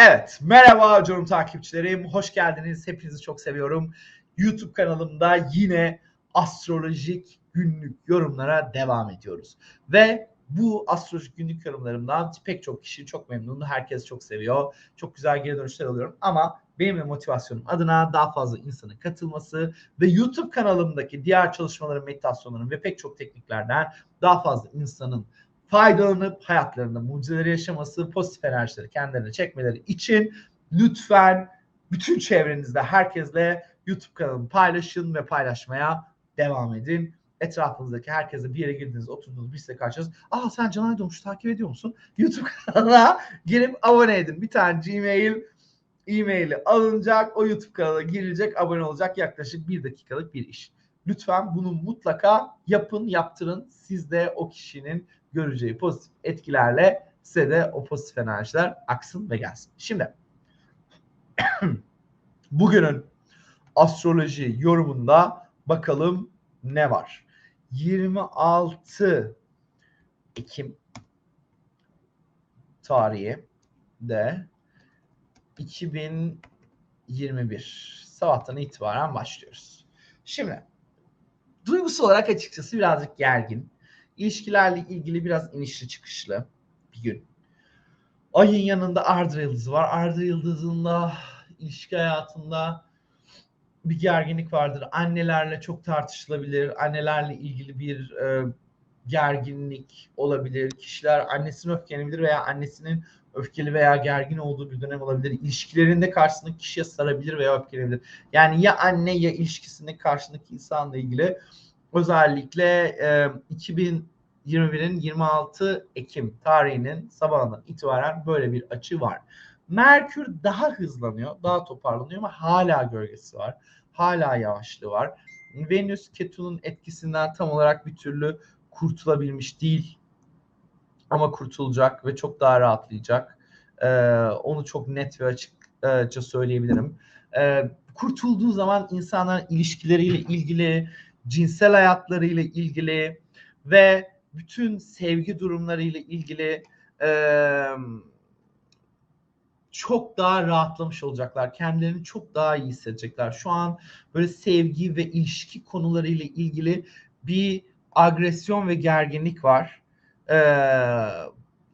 Evet, merhaba canım takipçilerim. Hoş geldiniz. Hepinizi çok seviyorum. YouTube kanalımda yine astrolojik günlük yorumlara devam ediyoruz. Ve bu astrolojik günlük yorumlarımdan pek çok kişi çok memnun. Herkes çok seviyor. Çok güzel geri dönüşler alıyorum. Ama benim ve motivasyonum adına daha fazla insanın katılması ve YouTube kanalımdaki diğer çalışmalarım, meditasyonlarım ve pek çok tekniklerden daha fazla insanın faydalanıp hayatlarında mucizeleri yaşaması, pozitif enerjileri kendilerine çekmeleri için lütfen bütün çevrenizde herkesle YouTube kanalımı paylaşın ve paylaşmaya devam edin. Etrafınızdaki herkese bir yere girdiniz, oturdunuz, bir size karşınız. Aa sen Can Aydınuş'u takip ediyor musun? YouTube kanalına girip abone edin. Bir tane Gmail e-maili alınacak. O YouTube kanalına girilecek, abone olacak. Yaklaşık bir dakikalık bir iş. Lütfen bunu mutlaka yapın, yaptırın. Siz de o kişinin göreceği pozitif etkilerle size de o pozitif enerjiler aksın ve gelsin. Şimdi bugünün astroloji yorumunda bakalım ne var? 26 Ekim tarihi de 2021 sabahtan itibaren başlıyoruz. Şimdi duygusal olarak açıkçası birazcık gergin. İlişkilerle ilgili biraz inişli çıkışlı bir gün. Ayın yanında Arda Yıldızı var. Arda Yıldızı'nda ilişki hayatında bir gerginlik vardır. Annelerle çok tartışılabilir. Annelerle ilgili bir e, gerginlik olabilir. Kişiler annesine öfkelenebilir veya annesinin öfkeli veya gergin olduğu bir dönem olabilir. İlişkilerinde karşısındaki kişiye sarabilir veya öfkelenebilir. Yani ya anne ya ilişkisinde karşındaki insanla ilgili özellikle e, 2021'in 26 Ekim tarihinin sabahından itibaren böyle bir açı var. Merkür daha hızlanıyor, daha toparlanıyor ama hala gölgesi var. Hala yavaşlığı var. Venüs Ketu'nun etkisinden tam olarak bir türlü kurtulabilmiş değil. Ama kurtulacak ve çok daha rahatlayacak. Ee, onu çok net ve açıkça söyleyebilirim. Ee, kurtulduğu zaman insanların ilişkileriyle ilgili, cinsel hayatlarıyla ilgili ve bütün sevgi durumlarıyla ilgili e, çok daha rahatlamış olacaklar. Kendilerini çok daha iyi hissedecekler. Şu an böyle sevgi ve ilişki konularıyla ilgili bir agresyon ve gerginlik var. Ee,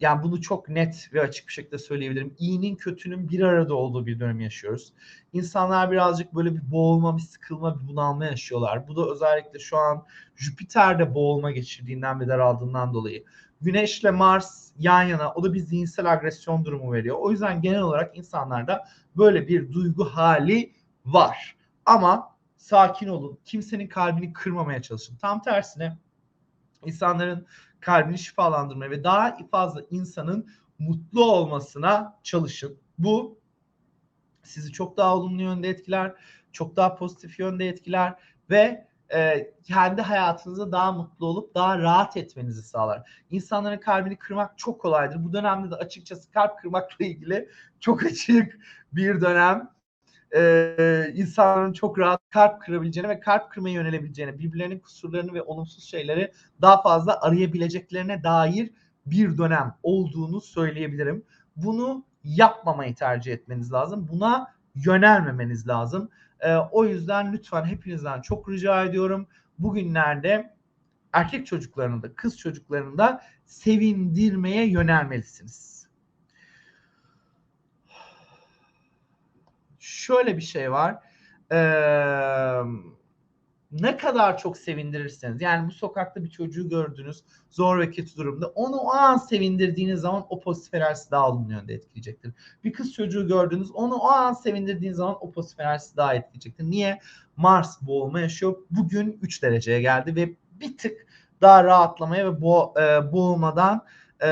yani bunu çok net ve açık bir şekilde söyleyebilirim. İyinin kötünün bir arada olduğu bir dönem yaşıyoruz. İnsanlar birazcık böyle bir boğulma, bir sıkılma, bir bunalma yaşıyorlar. Bu da özellikle şu an Jüpiter'de boğulma geçirdiğinden ve daraldığından dolayı. Güneşle Mars yan yana o da bir zihinsel agresyon durumu veriyor. O yüzden genel olarak insanlarda böyle bir duygu hali var. Ama sakin olun. Kimsenin kalbini kırmamaya çalışın. Tam tersine insanların kalbini şifalandırmaya ve daha fazla insanın mutlu olmasına çalışın. Bu sizi çok daha olumlu yönde etkiler, çok daha pozitif yönde etkiler ve e, kendi hayatınızda daha mutlu olup daha rahat etmenizi sağlar. İnsanların kalbini kırmak çok kolaydır. Bu dönemde de açıkçası kalp kırmakla ilgili çok açık bir dönem e, insanların çok rahat kalp kırabileceğini ve kalp kırmaya yönelebileceğini, birbirlerinin kusurlarını ve olumsuz şeyleri daha fazla arayabileceklerine dair bir dönem olduğunu söyleyebilirim. Bunu yapmamayı tercih etmeniz lazım. Buna yönelmemeniz lazım. E, o yüzden lütfen hepinizden çok rica ediyorum. Bugünlerde erkek çocuklarını da kız çocuklarını da sevindirmeye yönelmelisiniz şöyle bir şey var. Ee, ne kadar çok sevindirirseniz yani bu sokakta bir çocuğu gördünüz zor ve kötü durumda onu o an sevindirdiğiniz zaman o pozitif enerjisi daha olumlu yönde etkileyecektir. Bir kız çocuğu gördünüz onu o an sevindirdiğiniz zaman o pozitif enerjisi daha etkileyecektir. Niye? Mars boğulma yaşıyor. Bugün 3 dereceye geldi ve bir tık daha rahatlamaya ve bo e, boğulmadan e,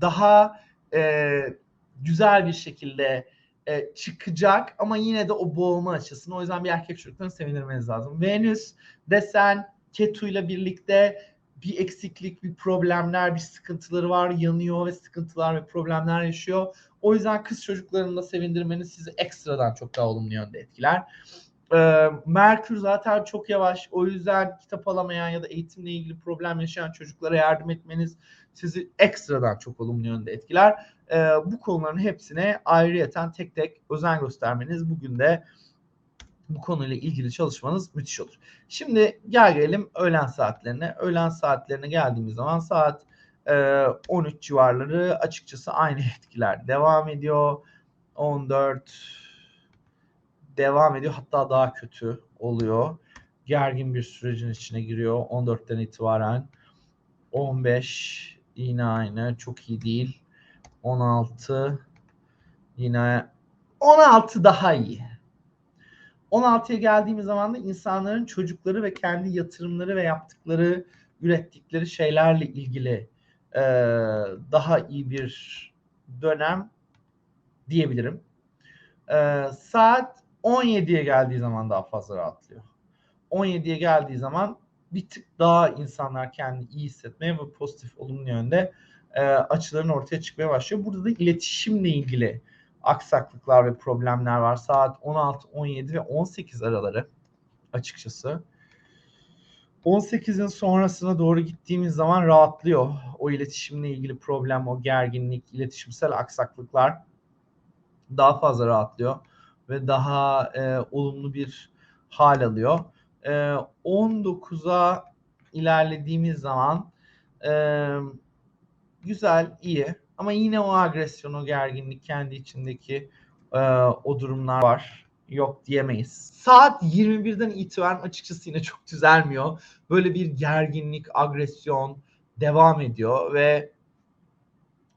daha e, güzel bir şekilde e, çıkacak ama yine de o boğulma açısını o yüzden bir erkek çocuklarını sevindirmeniz lazım. Venüs desen Ketu ile birlikte bir eksiklik, bir problemler, bir sıkıntıları var, yanıyor ve sıkıntılar ve problemler yaşıyor. O yüzden kız çocuklarını da sevindirmeniz sizi ekstradan çok daha olumlu yönde etkiler. Ee, Merkür zaten çok yavaş. O yüzden kitap alamayan ya da eğitimle ilgili problem yaşayan çocuklara yardım etmeniz sizi ekstradan çok olumlu yönde etkiler. E, bu konuların hepsine ayrıyeten tek tek özen göstermeniz bugün de bu konuyla ilgili çalışmanız müthiş olur. Şimdi gel gelelim öğlen saatlerine. Öğlen saatlerine geldiğimiz zaman saat e, 13 civarları açıkçası aynı etkiler devam ediyor. 14 devam ediyor hatta daha kötü oluyor. Gergin bir sürecin içine giriyor 14'ten itibaren. 15 yine aynı çok iyi değil. 16 yine 16 daha iyi. 16'ya geldiğimiz zaman da insanların çocukları ve kendi yatırımları ve yaptıkları, ürettikleri şeylerle ilgili e, daha iyi bir dönem diyebilirim. E, saat 17'ye geldiği zaman daha fazla rahatlıyor. 17'ye geldiği zaman bir tık daha insanlar kendini iyi hissetmeye ve pozitif olumlu yönde e, açıların ortaya çıkmaya başlıyor. Burada da iletişimle ilgili aksaklıklar ve problemler var. Saat 16, 17 ve 18 araları açıkçası. 18'in sonrasına doğru gittiğimiz zaman rahatlıyor. O iletişimle ilgili problem, o gerginlik, iletişimsel aksaklıklar daha fazla rahatlıyor ve daha e, olumlu bir hal alıyor. E, 19'a ilerlediğimiz zaman e, güzel, iyi ama yine o agresyon, o gerginlik kendi içindeki e, o durumlar var. Yok diyemeyiz. Saat 21'den itibaren açıkçası yine çok düzelmiyor. Böyle bir gerginlik, agresyon devam ediyor ve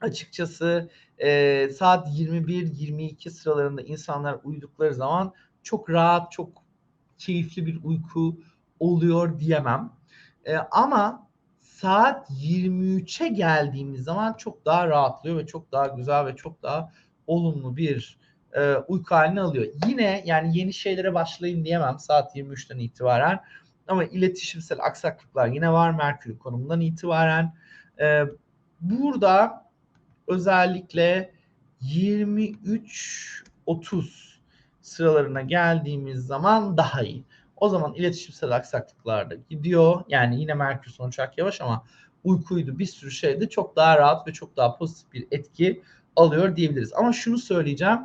açıkçası e, saat 21-22 sıralarında insanlar uyudukları zaman çok rahat, çok keyifli bir uyku oluyor diyemem. E, ama saat 23'e geldiğimiz zaman çok daha rahatlıyor ve çok daha güzel ve çok daha olumlu bir e, uyku haline alıyor. Yine yani yeni şeylere başlayın diyemem saat 23'ten itibaren ama iletişimsel aksaklıklar yine var Merkür konumundan itibaren. E, burada özellikle 23-30 sıralarına geldiğimiz zaman daha iyi. O zaman iletişimsel aksaklıklar da gidiyor. Yani yine Merkür son uçak yavaş ama uykuydu bir sürü şeyde çok daha rahat ve çok daha pozitif bir etki alıyor diyebiliriz. Ama şunu söyleyeceğim.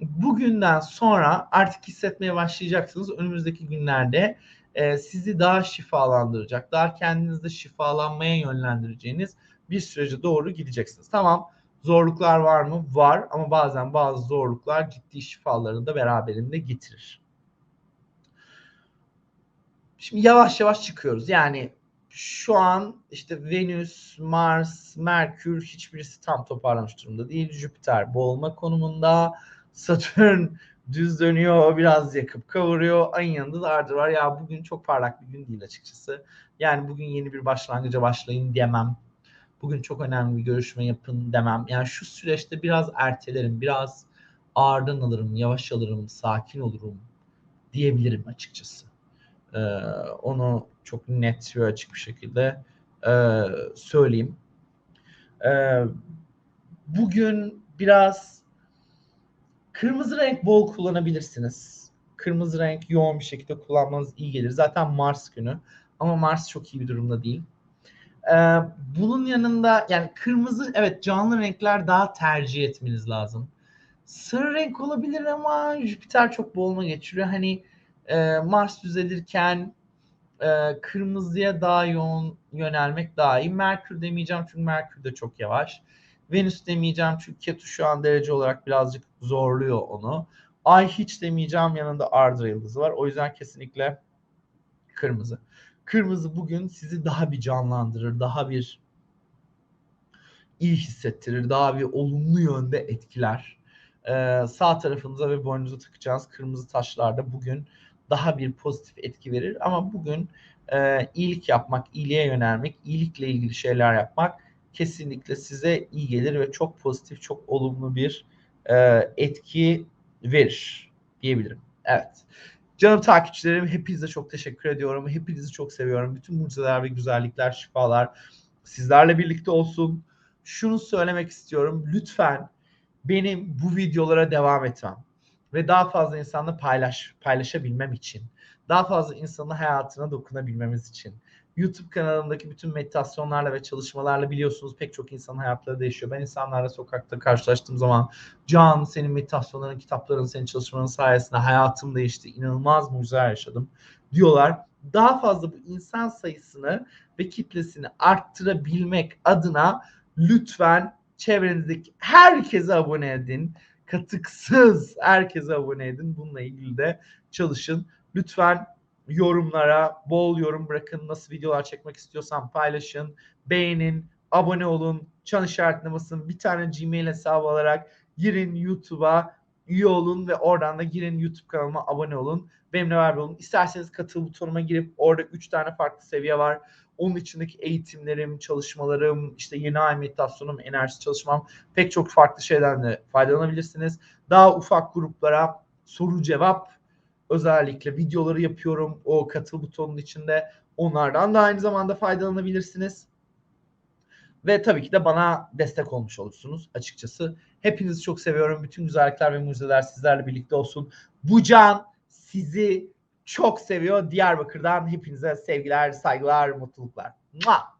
Bugünden sonra artık hissetmeye başlayacaksınız. Önümüzdeki günlerde e, sizi daha şifalandıracak, daha kendinizde şifalanmaya yönlendireceğiniz bir sürece doğru gideceksiniz. Tamam zorluklar var mı? Var ama bazen bazı zorluklar ciddi şifalarını da beraberinde getirir. Şimdi yavaş yavaş çıkıyoruz. Yani şu an işte Venüs, Mars, Merkür hiçbirisi tam toparlamış durumda değil. Jüpiter boğulma konumunda. Satürn düz dönüyor, biraz yakıp kavuruyor. Ayın yanında da Ardır var. Ya bugün çok parlak bir gün değil açıkçası. Yani bugün yeni bir başlangıca başlayın diyemem. Bugün çok önemli bir görüşme yapın demem. Yani şu süreçte biraz ertelerim, biraz ağırdan alırım, yavaş alırım, sakin olurum diyebilirim açıkçası. Ee, onu çok net ve açık bir şekilde e, söyleyeyim. Ee, bugün biraz kırmızı renk bol kullanabilirsiniz. Kırmızı renk yoğun bir şekilde kullanmanız iyi gelir. Zaten Mars günü ama Mars çok iyi bir durumda değil. Ee, bunun yanında yani kırmızı evet canlı renkler daha tercih etmeniz lazım. Sarı renk olabilir ama Jüpiter çok boğulma geçiriyor. Hani e, Mars düzelirken e, kırmızıya daha yoğun yönelmek daha iyi. Merkür demeyeceğim çünkü Merkür de çok yavaş. Venüs demeyeceğim çünkü Ketu şu an derece olarak birazcık zorluyor onu. Ay hiç demeyeceğim yanında Ardır yıldızı var. O yüzden kesinlikle kırmızı. Kırmızı bugün sizi daha bir canlandırır, daha bir iyi hissettirir, daha bir olumlu yönde etkiler. Ee, sağ tarafınıza ve boynunuza takacağınız kırmızı taşlarda bugün daha bir pozitif etki verir. Ama bugün e, iyilik yapmak, iyiliğe yönelmek, iyilikle ilgili şeyler yapmak kesinlikle size iyi gelir ve çok pozitif, çok olumlu bir e, etki verir diyebilirim. Evet. Canım takipçilerim hepinize çok teşekkür ediyorum. Hepinizi çok seviyorum. Bütün mucizeler ve güzellikler, şifalar sizlerle birlikte olsun. Şunu söylemek istiyorum. Lütfen benim bu videolara devam etmem ve daha fazla insanla paylaş paylaşabilmem için, daha fazla insanın hayatına dokunabilmemiz için YouTube kanalımdaki bütün meditasyonlarla ve çalışmalarla biliyorsunuz pek çok insanın hayatları değişiyor. Ben insanlarla sokakta karşılaştığım zaman Can senin meditasyonların, kitapların, senin çalışmaların sayesinde hayatım değişti. İnanılmaz mucizeler yaşadım diyorlar. Daha fazla bu insan sayısını ve kitlesini arttırabilmek adına lütfen çevrenizdeki herkese abone edin. Katıksız herkese abone edin. Bununla ilgili de çalışın. Lütfen yorumlara bol yorum bırakın. Nasıl videolar çekmek istiyorsan paylaşın. Beğenin, abone olun, çan işaretine basın. Bir tane Gmail hesabı alarak girin YouTube'a üye olun ve oradan da girin YouTube kanalıma abone olun. Benimle beraber olun. İsterseniz katıl butonuma girip orada 3 tane farklı seviye var. Onun içindeki eğitimlerim, çalışmalarım, işte yeni ay meditasyonum, enerji çalışmam pek çok farklı şeyden de faydalanabilirsiniz. Daha ufak gruplara soru cevap özellikle videoları yapıyorum o katıl butonunun içinde. Onlardan da aynı zamanda faydalanabilirsiniz. Ve tabii ki de bana destek olmuş olursunuz açıkçası. Hepinizi çok seviyorum. Bütün güzellikler ve mucizeler sizlerle birlikte olsun. Bu can sizi çok seviyor. Diyarbakır'dan hepinize sevgiler, saygılar, mutluluklar. Mua!